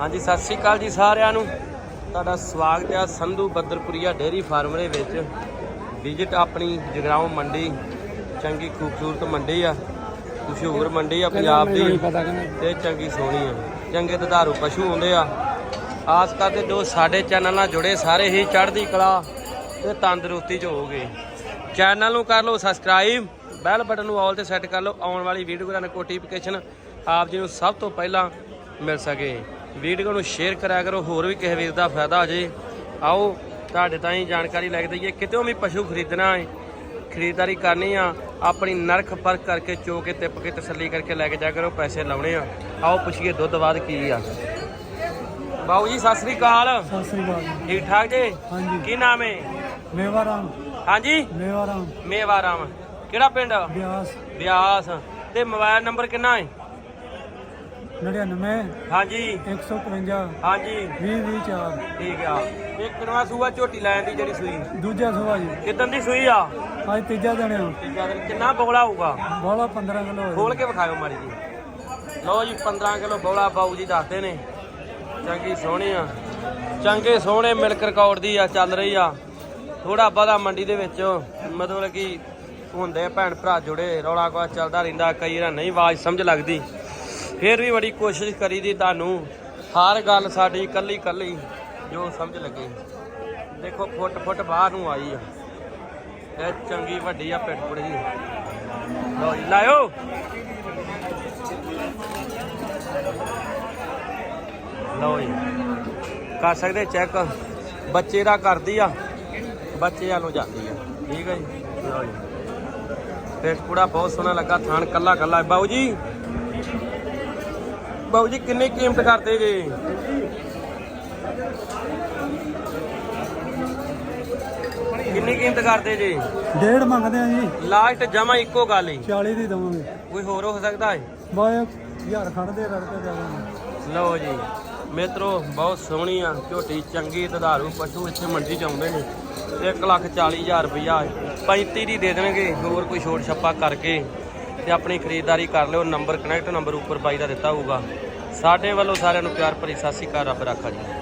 ਹਾਂਜੀ ਸਤਿ ਸ੍ਰੀ ਅਕਾਲ ਜੀ ਸਾਰਿਆਂ ਨੂੰ। ਤੁਹਾਡਾ ਸਵਾਗਤ ਹੈ ਸੰਧੂ ਬੱਦਰਪੁਰੀਆ ਡੇਅਰੀ ਫਾਰਮ ਦੇ ਵਿੱਚ। ਵਿਜ਼ਿਟ ਆਪਣੀ ਜਗਰਾਉਂ ਮੰਡੀ ਚੰਗੀ ਖੂਬਸੂਰਤ ਮੰਡੀ ਆ। ਮਸ਼ਹੂਰ ਮੰਡੀ ਆ ਪੰਜਾਬ ਦੀ। ਤੇ ਚੰਗੀ ਸੋਹਣੀ ਆ। ਚੰਗੇ ਦੁਧਾਰੂ ਪਸ਼ੂ ਹੁੰਦੇ ਆ। ਆਸ ਕਰਦੇ ਜੋ ਸਾਡੇ ਚੈਨਲ ਨਾਲ ਜੁੜੇ ਸਾਰੇ ਹੀ ਚੜ੍ਹਦੀ ਕਲਾ ਤੇ ਤੰਦਰੁਸਤੀ ਚ ਹੋਗੇ ਚੈਨਲ ਨੂੰ ਕਰ ਲਓ ਸਬਸਕ੍ਰਾਈਬ ਬੈਲ ਬਟਨ ਨੂੰ ਆਲ ਤੇ ਸੈੱਟ ਕਰ ਲਓ। ਆਉਣ ਵਾਲੀ ਵੀਡੀਓ ਦਾ ਨੋਟੀਫਿਕੇਸ਼ਨ ਆਪ ਜੀ ਨੂੰ ਸਭ ਤੋਂ ਪਹਿਲਾਂ ਮਿਲ ਸਕੇ। ਵੀਡੀਓ ਨੂੰ ਸ਼ੇਅਰ ਕਰਿਆ ਕਰੋ ਹੋਰ ਵੀ ਕਿਸੇ ਵੀਰ ਦਾ ਫਾਇਦਾ ਹੋ ਜੇ। ਆਓ ਤੁਹਾਡੇ ਤਾਈਂ ਜਾਣਕਾਰੀ ਲੈ ਕੇ ਦਈਏ ਕਿਤੇੋਂ ਵੀ ਪਸ਼ੂ ਖਰੀਦਣਾ ਹੈ ਖਰੀਦਦਾਰੀ ਕਰਨੀ ਆ ਆਪਣੀ ਨਰਖ ਪਰਖ ਕਰਕੇ ਚੋ ਕੇ ਤਿੱਪ ਕੇ ਤਸੱਲੀ ਕਰਕੇ ਲੈ ਕੇ ਜਾ ਕਰੋ ਪੈਸੇ ਲਾਉਣੇ ਆ। ਆਓ ਪੁੱਛੀਏ ਦੁੱਧ ਬਾਅਦ ਕੀ ਆ। ਬਾਊ ਜੀ ਸਤਿ ਸ੍ਰੀ ਅਕਾਲ। ਸਤਿ ਸ੍ਰੀ ਅਕਾਲ। ਠੀਕ ਠਾਕ ਜੀ? ਹਾਂਜੀ। ਕੀ ਨਾਮ ਹੈ? ਮੇਵਾ ਰਾਮ। ਹਾਂਜੀ? ਮੇਵਾ ਰਾਮ। ਮੇਵਾ ਰਾਮ। ਕਿਹੜਾ ਪਿੰਡ? ਬਿਆਸ। ਬਿਆਸ। ਤੇ ਮੋਬਾਈਲ ਨੰਬਰ ਕਿੰਨਾ ਹੈ? 99 ਹਾਂਜੀ। 151 ਹਾਂਜੀ। 20 20 4 ਠੀਕ ਆ। ਇਹ ਕਿਨਵਾ ਸੂਆ ਝੋਟੀ ਲੈਣ ਦੀ ਜਿਹੜੀ ਸੂਈ। ਦੂਜਾ ਸੁਭਾ ਜੀ। ਕਿਦਾਂ ਦੀ ਸੂਈ ਆ? ਅੱਜ ਤੀਜਾ ਦਿਨ ਆ। ਤੀਜਾ ਦਿਨ। ਕਿੰਨਾ ਬੋਲਾ ਹੋਊਗਾ? ਬੋਲਾ 15 ਕਿਲੋ ਖੋਲ ਕੇ ਵਿਖਾਓ ਮਾੜੀ ਜੀ। ਲਓ ਜੀ 15 ਕਿਲੋ ਬੋਲਾ ਬਾਊ ਜੀ ਦੱਸਦੇ ਨੇ। ਚੰਗੀ ਸੋਹਣੀ ਆ। ਚੰਗੇ ਸੋਹਣੇ ਮਿਲਕ ਰਿਕਾਰਡ ਦੀ ਆ ਚੱਲ ਰਹੀ ਆ। ਥੋੜਾ ਬਾਦਾ ਮੰਡੀ ਦੇ ਵਿੱਚ ਮਤਲਬ ਕਿ ਹੁੰਦੇ ਭੈਣ ਭਰਾ ਜੁੜੇ ਰੌਲਾ ਕੋ ਚੱਲਦਾ ਰਹਿੰਦਾ ਕਈ ਵਾਰ ਨਹੀਂ ਆਵਾਜ਼ ਸਮਝ ਲੱਗਦੀ। ਫਿਰ ਵੀ ਬੜੀ ਕੋਸ਼ਿਸ਼ ਕਰੀ ਦੀ ਤੁਹਾਨੂੰ। ਹਰ ਗੱਲ ਸਾਡੀ ਇਕੱਲੀ ਇਕੱਲੀ ਜੋ ਸਮਝ ਲੱਗੇ। ਦੇਖੋ, ਫੁੱਟ ਫੁੱਟ ਬਾਹਰ ਨੂੰ ਆਈ ਆ। ਇਹ ਚੰਗੀ ਵੱਡੀ ਆ ਪਿੱਠ ਪੁੜ ਜੀ। ਲਓ ਜੀ, ਲਾਇਓ। ਲਓ ਜੀ। ਕਰ ਸਕਦੇ ਚੈੱਕ ਬੱਚੇ ਦਾ ਕਰਦੀ ਆ। ਬੱਚੇ ਵੱਲੋਂ ਜਾਂਦੀ ਆ। ਠੀਕ ਹੈ ਜੀ। ਲਓ ਜੀ। ਪਿੱਠ ਪੁੜਾ ਬਹੁਤ ਸੋਹਣਾ ਲੱਗਾ। ਥਾਣ ਕੱਲਾ ਕੱਲਾ। ਬਾਊ ਜੀ। ਬਾਊ ਜੀ ਕਿੰਨੀ ਕੀਮਤ ਕਰਦੇ ਜੀ? ਕਿੰਨੀ ਕੀਮਤ ਕਰਦੇ ਜੀ? ਡੇਢ ਮੰਗਦੇ ਆ ਜੀ। ਲਾਸਟ ਜਮਾ ਇੱਕੋ ਗੱਲ ਹੀ 40 ਦੀ ਦਵਾਂਗੇ। ਕੋਈ ਹੋਰ ਹੋ ਸਕਦਾ ਹੈ ਬਾਏ ਯਾਰ ਖੜਦੇ ਰੜਦੇ ਜਾਵਾਂਗੇ ਲਓ ਜੀ ਮਿੱਤਰੋ ਬਹੁਤ ਸੋਹਣੀ ਆ ਝੋਟੀ ਚੰਗੀ ਤਧਾਰੂ ਪਸ਼ੂ ਇੱਥੇ ਮੰਡੀ ਚ ਆਉਂਦੇ ਨੇ। 1 ਲੱਖ 40 ਹਜ਼ਾਰ ਰੁਪਇਆ 35 ਦੀ ਦੇ ਦੇਣਗੇ ਹੋਰ ਕੋਈ ਛੋਟ ਛੱਪਾ ਕਰਕੇ। ਤੇ ਆਪਣੀ ਖਰੀਦਦਾਰੀ ਕਰ ਲਿਓ ਨੰਬਰ ਕਨੈਕਟ ਨੰਬਰ ਉੱਪਰ ਬਾਈ ਦਾ ਦਿੱਤਾ ਹੋਊਗਾ। ਸਾਡੇ ਵੱਲੋਂ ਸਾਰਿਆਂ ਨੂੰ ਪਿਆਰ ਭਰੀ ਸਤਿ ਸ਼੍ਰੀ ਅਕਾਲ, ਰੱਬ ਰਾਖਾ ਜੀ।